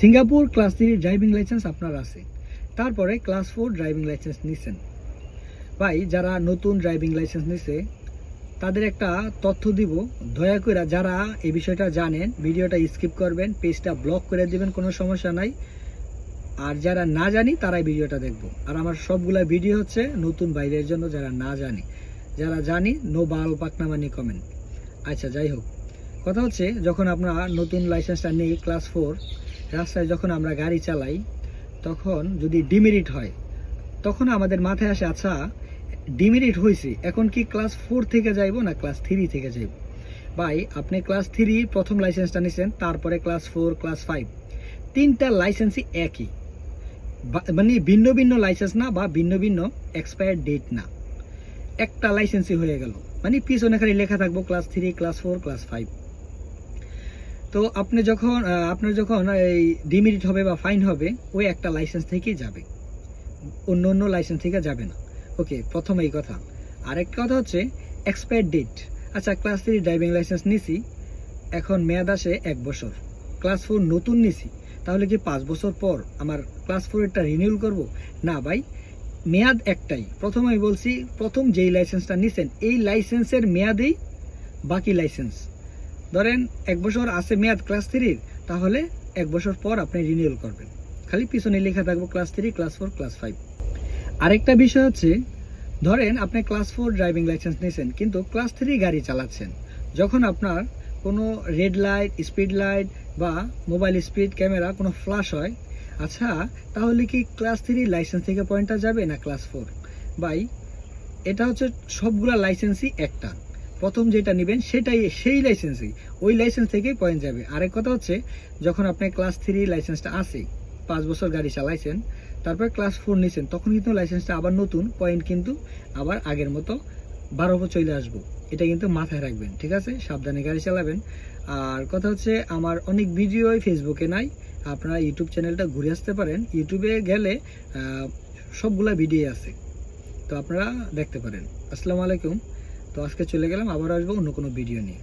Singapore class three driving licence আপনার আছে। তারপরে ক্লাস ফোর ড্রাইভিং লাইসেন্স নিছেন। ভাই, যারা নতুন ড্রাইভিং লাইসেন্স নিছে, তাদের একটা তথ্য দিব। দয়া করে যারা এই বিষয়টা জানেন, ভিডিওটা স্কিপ করবেন, পেজটা ব্লক করে দিবেন, কোনো সমস্যা নাই। আর যারা না জানি, তারাই ভিডিওটা দেখব। আর আমার সবগুলা ভিডিও হচ্ছে নতুন বাইরের জন্য যারা না জানি। যারা জানি, নো বাল পাকনামানি কমেন্ট। আচ্ছা যাই হোক। কথা হচ্ছে, যখন আমরা নতুন লাইসেন্সটা নেই ক্লাস ফোর রাস্তায় যখন আমরা গাড়ি চালাই, তখন যদি ডিমেরিট হয়, তখন আমাদের মাথায় আসে আচ্ছা ডিমেরিট হয়েছে, এখন কি ক্লাস ফোর থেকে যাইব না ক্লাস থ্রি থেকে যাইব? ভাই, আপনি ক্লাস থ্রি প্রথম লাইসেন্সটা নিছেন, তারপরে ক্লাস ফোর, ক্লাস ফাইভ। তিনটা লাইসেন্সই একই। মানে ভিন্ন ভিন্ন লাইসেন্স না বা ভিন্ন ভিন্ন এক্সপায়ার ডেট না। একটা লাইসেন্সই হয়ে গেল। মানে পিছনে খালি লেখা থাকব, class three, class four, class five. তো আপনি যখন আপনার যখন এই ডিমিরিট হবে বা ফাইন হবে, ওই একটা লাইসেন্স থেকেই যাবে। অন্য অন্য লাইসেন্স থেকে যাবে না। ওকে, প্রথম এই কথা। আরেকটা কথা হচ্ছে এক্সপায়ার ডেট আচ্ছা ক্লাস থ্রি ড্রাইভিং লাইসেন্স নিছি। এখন মেয়াদ আসে এক বছর। ক্লাস ফোর নতুন নিছি। তাহলে কি পাঁচ বছর পর আমার ক্লাস ফোরেরটা রিনিউল করব? না ভাই, মেয়াদ একটাই। প্রথম আমি বলছি, প্রথম যেই লাইসেন্সটা নিছেন, এই লাইসেন্সের মেয়াদেই বাকি লাইসেন্স ধরেন এক বছর আছে মেয়াদ ক্লাস থ্রির তাহলে এক বছর পর আপনি রিনিউল করবেন। খালি পিছনে লেখা থাকব class three class four class five আরেকটা বিষয় হচ্ছে, ধরেন আপনি ক্লাস ফোর ড্রাইভিং লাইসেন্স নিয়েছেন কিন্তু ক্লাস থ্রি গাড়ি চালাচ্ছেন। যখন আপনার কোনো রেড লাইট স্পিড লাইট বা মোবাইল স্পিড ক্যামেরা কোনো ফ্ল্যাশ হয় আচ্ছা তাহলে কি ক্লাস থ্রি লাইসেন্স থেকে পয়েন্টটা যাবে না ক্লাস ফোর বাই এটা হচ্ছে সবগুলা লাইসেন্সই একটা। প্রথম যেটা নেবেন সেটাই, সেই লাইসেন্সই ওই লাইসেন্স থেকেই পয়েন্ট যাবে। আরেক কথা হচ্ছে, যখন আপনি ক্লাস থ্রি লাইসেন্সটা আছে, পাঁচ বছর গাড়ি চালাইছেন, তারপর ক্লাস ফোর নিয়েছেন তখন কিন্তু লাইসেন্সটা আবার নতুন পয়েন্ট কিন্তু আবার আগের মতো বারো বছর চলে আসব। এটা কিন্তু মাথায় রাখবেন, ঠিক আছে? সাবধানে গাড়ি চালাবেন। আর কথা হচ্ছে, আমার অনেক ভিডিওই ফেসবুকে নাই, আপনারা ইউটিউব চ্যানেলটা ঘুরে আসতে পারেন। ইউটিউবে গেলে সবগুলা ভিডিও আছে। তো আপনারা দেখতে পারেন। আসসালামু আলাইকুম। তো আজকে চলে গেলাম আবার আসব অন্য কোনো ভিডিও নিয়ে।